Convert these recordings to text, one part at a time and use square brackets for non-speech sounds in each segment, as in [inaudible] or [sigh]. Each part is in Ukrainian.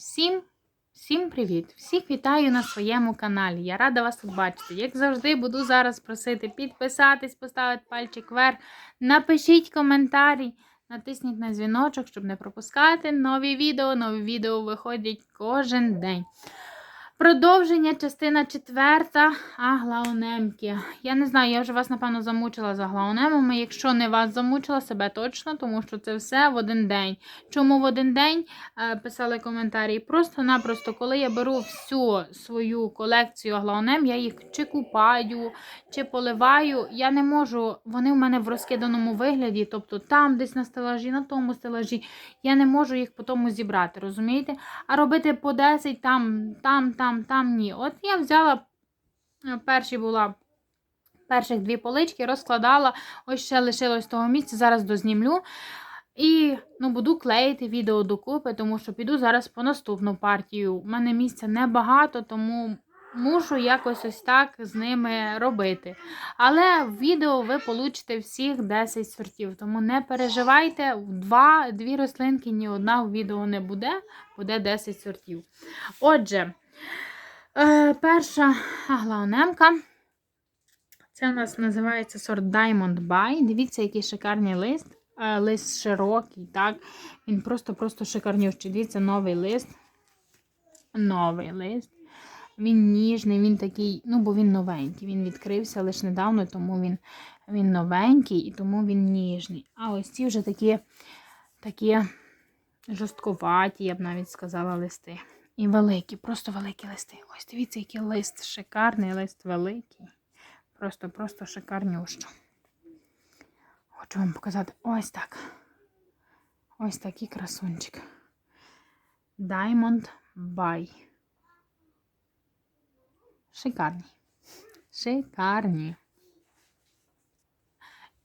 Всім, всім привіт! Всіх вітаю на своєму каналі. Я рада вас тут бачити. Як завжди, буду зараз просити підписатись, поставити пальчик вверх, напишіть коментарі, натисніть на дзвіночок, щоб не пропускати нові відео. Нові відео виходять кожен день. Продовження, частина четверта, аглаонемки. Я не знаю, я вже вас, напевно, замучила з аглаонемами. Якщо не вас замучила, себе точно, тому що це все в один день. Чому в один день Е, писали коментарі? Просто-напросто, коли я беру всю свою колекцію аглаонем, я їх чи купаю, чи поливаю. Я не можу, вони в мене в розкиданому вигляді, тобто там десь на стелажі, на тому стелажі. Я не можу їх по тому зібрати, розумієте? А робити по 10 там, там, там, там ні. От я взяла е, перші була. Перших дві полички розкладала, ось ще лишилось того місця, зараз дознімлю. І ну, буду клеїти відео докупи, тому що піду зараз по наступну партію. У мене місця небагато, тому мушу якось ось так з ними робити. Але в відео ви получите всіх 10 сортів, тому не переживайте, два, дві рослинки ні одна в відео не буде, буде 10 сортів. Отже, е, перша аглаонемка. Це у нас називається сорт Diamond Buy. Дивіться, який шикарний лист. Е, Лист широкий, так? Він просто-просто шикарнющий. Дивіться, новий лист. Новий лист. Він ніжний, він такий, ну, бо він новенький. Він відкрився лише недавно, тому він, він новенький і тому він ніжний. А ось ці вже такі, такі жорстковаті, я б навіть сказала, листи. І великі, просто великі листи. Ось дивіться, який лист шикарний, лист великий. Просто-просто шикарнющо. Хочу вам показати ось так. Ось такий красунчик. Diamond Buy. Шикарні. Шикарні.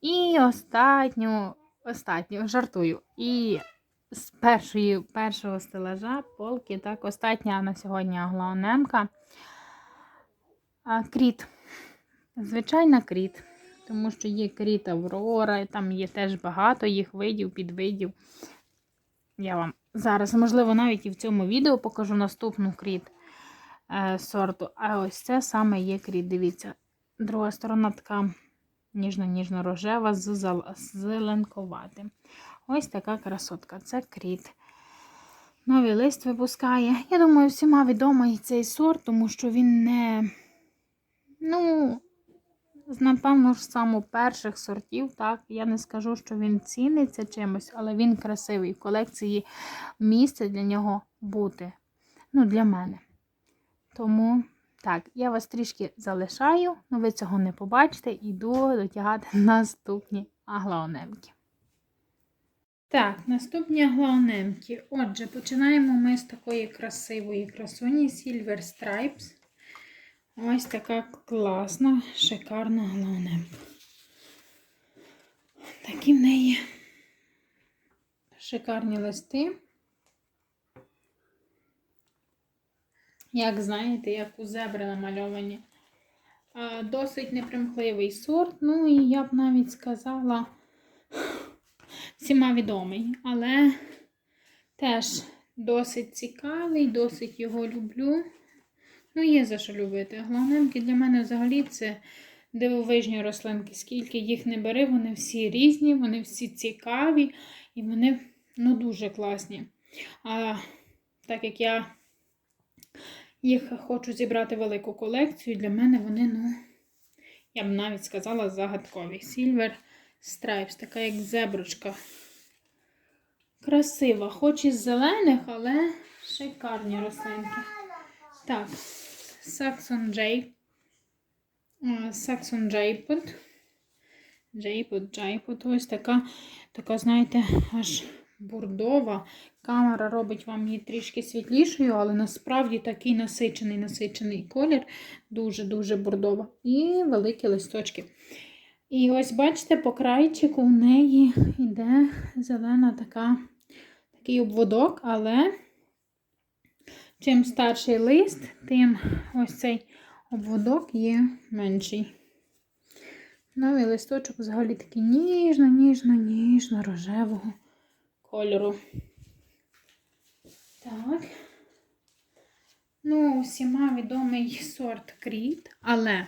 І останню, останню, жартую. І з першої, першого стелажа полки, так, остання на сьогодні аглаонемка. А, Кріт. Звичайна кріт. Тому що є кріт Аврора, і там є теж багато їх видів, підвидів. Я вам зараз, можливо, навіть і в цьому відео покажу наступну кріт е, сорту. А ось це саме є кріт. Дивіться, друга сторона така ніжно-ніжно-рожева з зеленковатим. Ось така красотка. Це кріт. Новий лист випускає. Я думаю, всіма відомий цей сорт, тому що він не. Ну, напевно, ж саме перших сортів, так, я не скажу, що він ціниться чимось, але він красивий. В колекції місце для нього бути. Ну, для мене. Тому, так, я вас трішки залишаю, але ви цього не побачите, іду дотягати [laughs] наступні аглаонемки. Так, наступні аглаонемки. Отже, починаємо ми з такої красивої красуні Silver Stripes. Ось така класна, шикарна глаунемка. Такі в неї шикарні листи. Як знаєте, як у зебри намальовані. Досить непримхливий сорт. Ну і я б навіть сказала всіма відомий, але теж досить цікавий, досить його люблю. Ну, є за що любити. Главненки для мене взагалі це дивовижні рослинки. Скільки їх не бери, вони всі різні, вони всі цікаві і вони ну, дуже класні. А так як я їх хочу зібрати велику колекцію, для мене вони, ну, я б навіть сказала, загадкові. Silver Stripes, така як зеброчка. Красива, хоч із зелених, але шикарні рослинки. Так, Saxon J. Saxon Jaypot. Jaypot, Jaypot. Ось така, така, знаєте, аж бурдова. Камера робить вам її трішки світлішою, але насправді такий насичений насичений колір. Дуже-дуже бурдова. І великі листочки. І ось, бачите, по крайчику у неї йде зелена така, такий обводок, але. Чим старший лист, тим ось цей обводок є менший. Новий листочок взагалі такий ніжно, ніжно, ніжно рожевого кольору. Так, усіма відомий сорт кріт, але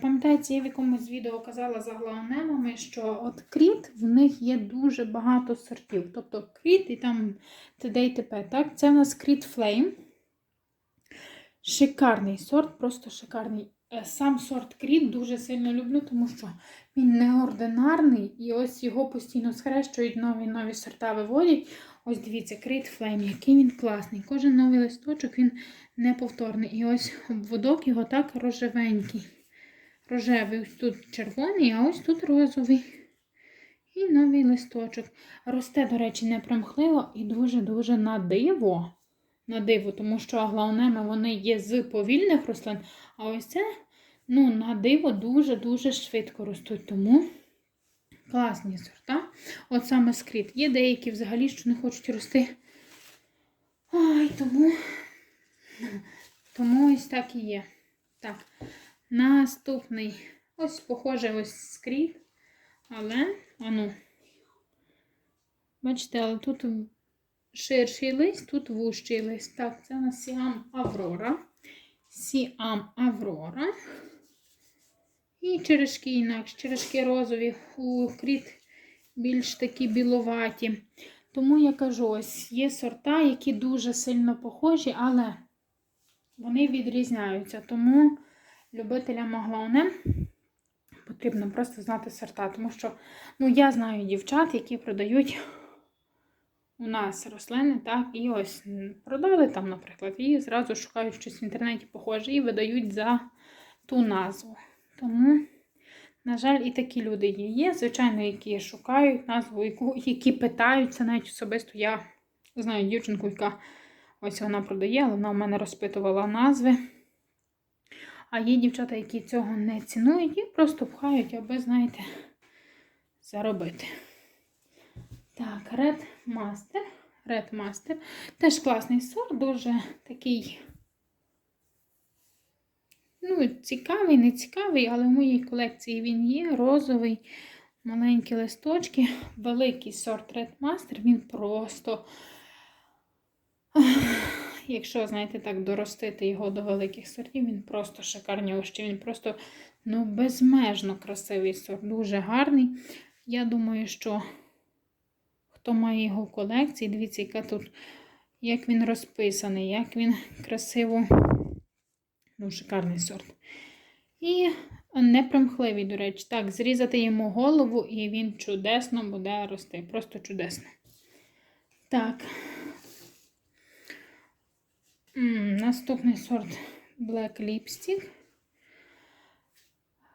пам'ятаєте, я в якомусь відео казала за глаонемами, що от кріт в них є дуже багато сортів. Тобто кріт і там т.д. і т.п. Так? Це в нас кріт флейм. Шикарний сорт, просто шикарний. Е, Сам сорт кріт дуже сильно люблю, тому що він неординарний, і ось його постійно схрещують, нові нові сорта виводять. Ось дивіться, кріт флейм, який він класний. Кожен новий листочок він неповторний. І ось обводок його так рожевенький. Рожевий, ось тут червоний, а ось тут розовий. І новий листочок. Росте, до речі, непримхливо і дуже-дуже на диво. На диво, тому що аглаонеми вони є з повільних рослин, а ось це, ну, на диво дуже-дуже швидко ростуть. Тому класні сорта. От саме скріт. Є деякі взагалі, що не хочуть рости. Ой, тому, тому ось так і є. Так, наступний. Ось, похоже, ось скріт. Але, ану, бачите, але тут ширший лист, тут вущий лист. Так, це у нас Сіам Аврора. Сіам Аврора. І черешки інакше. Черешки розові, у кріт більш такі біловаті. Тому я кажу, ось є сорта, які дуже сильно похожі, але вони відрізняються. Тому любителям аглаонем потрібно просто знати сорта. Тому що ну, я знаю дівчат, які продають у нас рослини, так, і ось продали там, наприклад, і зразу шукають щось в інтернеті похоже і видають за ту назву. Тому, на жаль, і такі люди є. Звичайно, які шукають назву, які питаються, навіть особисто я знаю дівчинку, яка ось вона продає, але вона в мене розпитувала назви. А є дівчата, які цього не цінують і просто пхають, аби, знаєте, заробити. Так, Red Master. Red Master. Теж класний сорт, дуже такий, ну, цікавий, не цікавий, але в моїй колекції він є. Розовий, маленькі листочки, великий сорт Red Master, він просто, якщо, знаєте, так, доростити його до великих сортів, він просто шикарнющий. Він просто ну, безмежно красивий сорт, дуже гарний. Я думаю, що хто має його в колекції, дивіться, яка тут, як він розписаний, як він красиво, ну, шикарний сорт. І непримхливий, до речі. Так, зрізати йому голову, і він чудесно буде рости. Просто чудесно. Так. Наступний сорт Black Lipstick.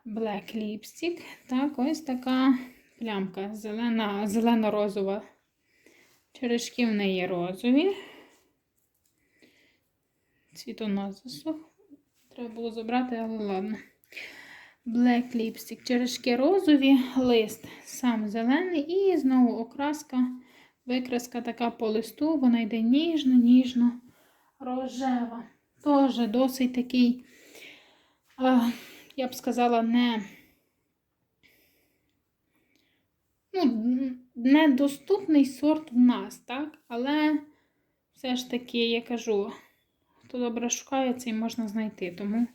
Black Lipstick. Так, ось така плямка зелена, зелено-розова. Черешки в неї розові. Цвітонос засох. Треба було забрати, але ладно. Black Lipstick. Черешки розові, лист сам зелений і знову окраска, викраска така по листу, вона йде ніжно, ніжно, рожева. Теж досить такий, я б сказала, не ну, недоступний сорт в нас, так? Але все ж таки, я кажу, хто добре шукає, цей можна знайти. Тому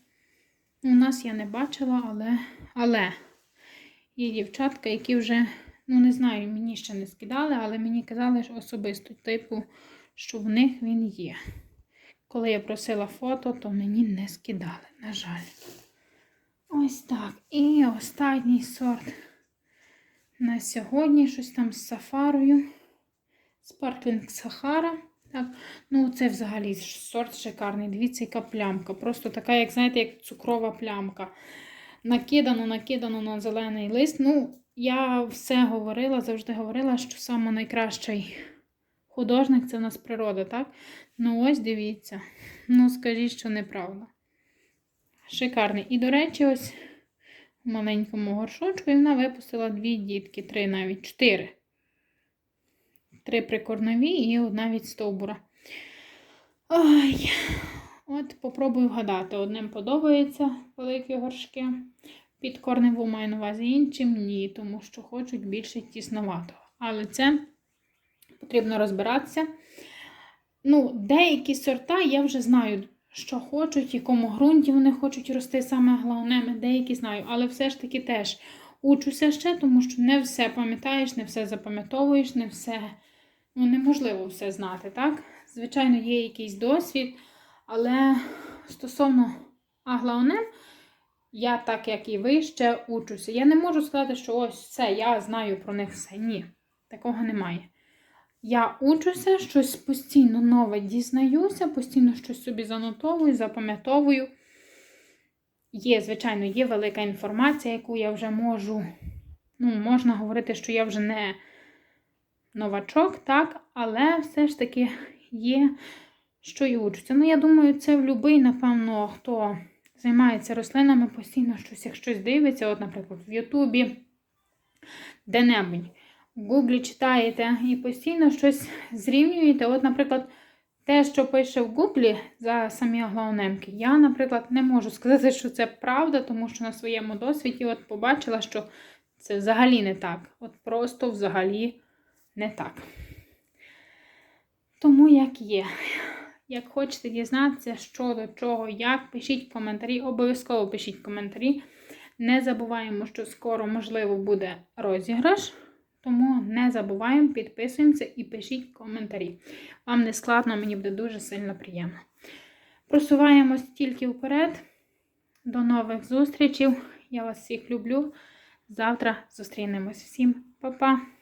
у нас я не бачила, але але є дівчатка, які вже, ну, не знаю, мені ще не скидали, але мені казали що особисто, типу, що в них він є. Коли я просила фото, то мені не скидали, на жаль. Ось так. І останній сорт на сьогодні щось там з сафарою. Sparkling Сахара. Так, ну це взагалі сорт шикарний. Дивіться, яка плямка. Просто така, як знаєте, як цукрова плямка. Накидано, накидано на зелений лист. Ну, я все говорила, завжди говорила, що саме найкращий художник це в нас природа, так? Ну, ось дивіться. Ну, скажіть, що неправда. Шикарний. І, до речі, ось в маленькому горшочку, і вона випустила дві дітки, три навіть, чотири. Три прикорнові і одна від стовбура. Ой, от попробую вгадати. Одним подобаються великі горшки. Під корневу маю на увазі іншим ні, тому що хочуть більше тісноватого. Але це потрібно розбиратися. Ну, деякі сорта я вже знаю, що хочуть, в якому ґрунті вони хочуть рости, саме головне, деякі знаю, але все ж таки теж учуся ще, тому що не все пам'ятаєш, не все запам'ятовуєш, не все ну, неможливо все знати, так? Звичайно, є якийсь досвід, але стосовно аглаонем, я, так як і ви, ще учуся. Я не можу сказати, що ось все, я знаю про них все. Ні, такого немає. Я учуся, щось постійно нове дізнаюся, постійно щось собі занотовую, запам'ятовую. Є, звичайно, є велика інформація, яку я вже можу. Ну, можна говорити, що я вже не новачок, так, але все ж таки є, що і учуся. Ну, я думаю, це в будь-який, напевно, хто займається рослинами, постійно щось, як щось дивиться, от, наприклад, в Ютубі, де-небудь. В Гуглі читаєте і постійно щось зрівнюєте. От, наприклад, те, що пише в Гуглі за самі аглаонемки, я, наприклад, не можу сказати, що це правда, тому що на своєму досвіді от побачила, що це взагалі не так. От просто взагалі не так. Тому як є. Як хочете дізнатися, що до чого, як, пишіть коментарі, обов'язково пишіть коментарі. Не забуваємо, що скоро, можливо, буде розіграш. Тому не забуваємо, підписуємося і пишіть коментарі. Вам не складно, мені буде дуже сильно приємно. Просуваємось тільки вперед. До нових зустрічей. Я вас всіх люблю. Завтра зустрінемось. Всім па-па!